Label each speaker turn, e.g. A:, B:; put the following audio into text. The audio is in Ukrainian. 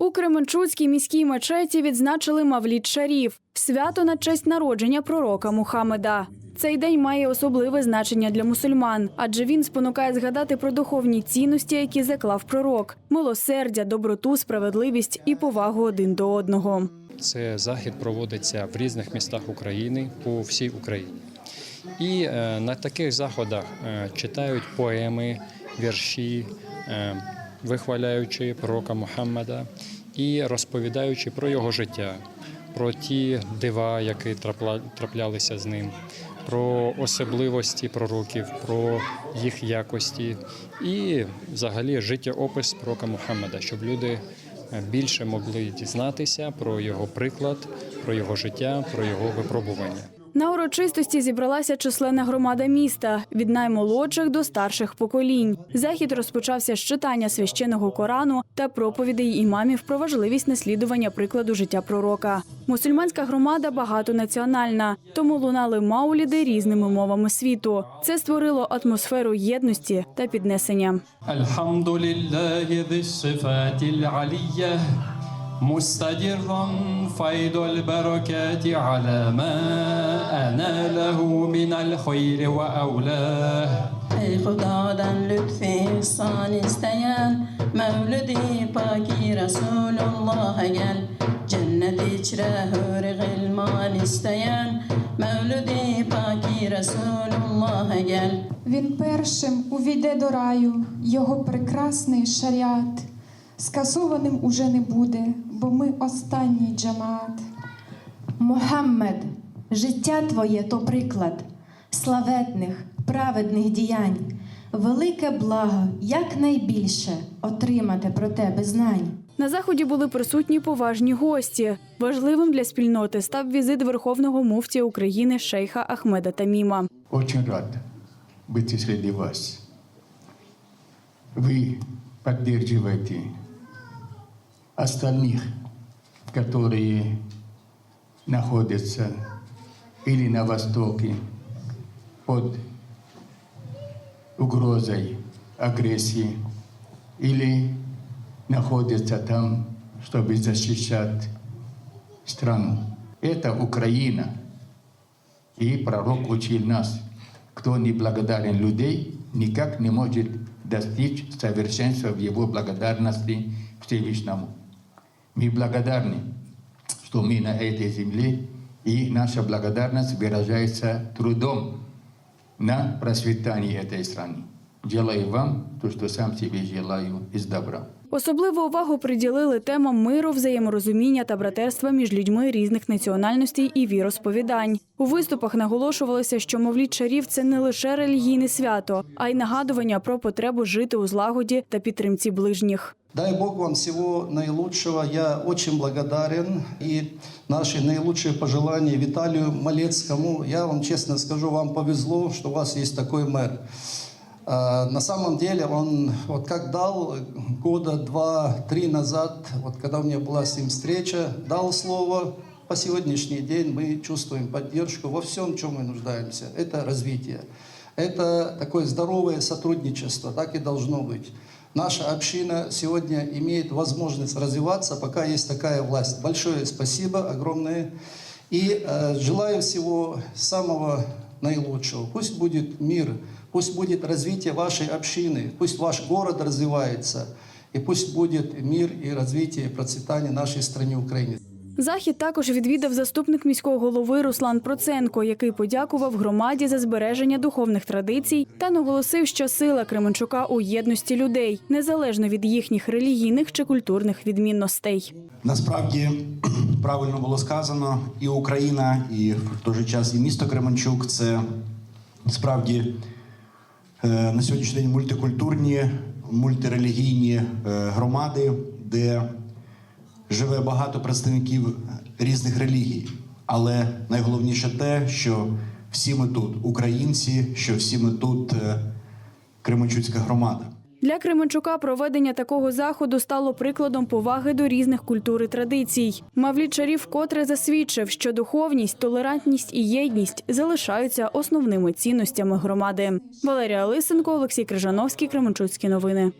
A: У Кременчуцькій міській мечеті відзначили Мавлід Шарів свято на честь народження пророка Мухаммеда. Цей день має особливе значення для мусульман, адже він спонукає згадати про духовні цінності, які заклав пророк: милосердя, доброту, справедливість і повагу один до одного.
B: Це захід проводиться в різних містах України по всій Україні. І е, на таких заходах е, читають поеми, вірші, е, вихваляючи пророка Мухаммеда і розповідаючи про його життя, про ті дива, які траплялися з ним, про особливості пророків, про їх якості і взагалі життєопис пророка Мухаммеда, щоб люди е, більше могли дізнатися про його приклад, про його життя, про його випробування.
A: На урочистості зібралася численна громада міста від наймолодших до старших поколінь. Захід розпочався з читання священного Корану та проповідей імамів про важливість наслідування прикладу життя пророка. Мусульманська громада багатонаціональна, тому лунали мауліди різними мовами світу. Це створило атмосферу єдності та піднесення.
C: Альхамдулілля لله ذي الصفات العلية مستدرا فيض البركات على ما أناله من الخير وأولاه
D: Ey Hudadan lütfi ihsan isteyen Mevlidi paki Resulullah'a gel Cennet içre hür gılman isteyen Mevlidi paki Resulullah'a gel
E: Він першим увійде до раю, його прекрасний шаріат. Скасованим уже не буде, бо ми останній джамаат.
F: Мухаммед, життя твоє то приклад славетних, праведних діянь, велике благо, якнайбільше отримати про тебе знань.
A: На заході були присутні поважні гості. Важливим для спільноти став візит верховного муфтія України шейха Ахмеда Таміма.
G: Очень рад быть среди вас. Вы поддерживаете остальных, которые находятся или на Востоке под угрозой агрессии, или находятся там, чтобы защищать страну. Это Украина. И пророк учил нас, кто не благодарен людей, никак не может достичь совершенства в его благодарности Всевышнему. Мы благодарны, что мы на этой земле, и наша благодарность выражается трудом на просветание этой страны. Желаю вам то, что сам себе желаю из добра.
A: Особливу увагу приділили темам миру, взаєморозуміння та братерства між людьми різних національностей і віросповідань. У виступах наголошувалося, що мовлід шарів це не лише релігійне свято, а й нагадування про потребу жити у злагоді та підтримці ближніх.
H: Дай Бог вам всего наилучшего. Я очень благодарен. И наши наилучшие пожелания Виталию Малецкому. Я вам честно скажу, вам повезло, что у вас есть такой мэр. А, На самом деле он вот как дал года два-три назад, вот когда у меня была с ним встреча, дал слово, по сегодняшний день мы чувствуем поддержку во всем, чем мы нуждаемся. Это развитие. Это такое здоровое сотрудничество, так и должно быть. Наша община сегодня имеет возможность развиваться, пока есть такая власть. Большое спасибо, огромное. И э, желаю всего самого наилучшего. Пусть будет мир, пусть будет развитие вашей общины, пусть ваш город развивается, и пусть будет мир и развитие и процветание нашей стране Украине.
A: Захід також відвідав заступник міського голови Руслан Проценко, який подякував громаді за збереження духовних традицій та наголосив, що сила Кременчука у єдності людей, незалежно від їхніх релігійних чи культурних відмінностей.
I: Насправді правильно було сказано, і Україна, і в той же час і місто Кременчук це справді е, на сьогоднішній день мультикультурні, мультирелігійні е, громади, де живе багато представників різних релігій. Але найголовніше те, що всі ми тут українці, що всі ми тут е, Кременчуцька громада.
A: Для Кременчука проведення такого заходу стало прикладом поваги до різних культур і традицій. Мавлід Шарів вкотре засвідчив, що духовність, толерантність і єдність залишаються основними цінностями громади. Валерія Лисенко, Олексій Крижановський, Кременчуцькі новини.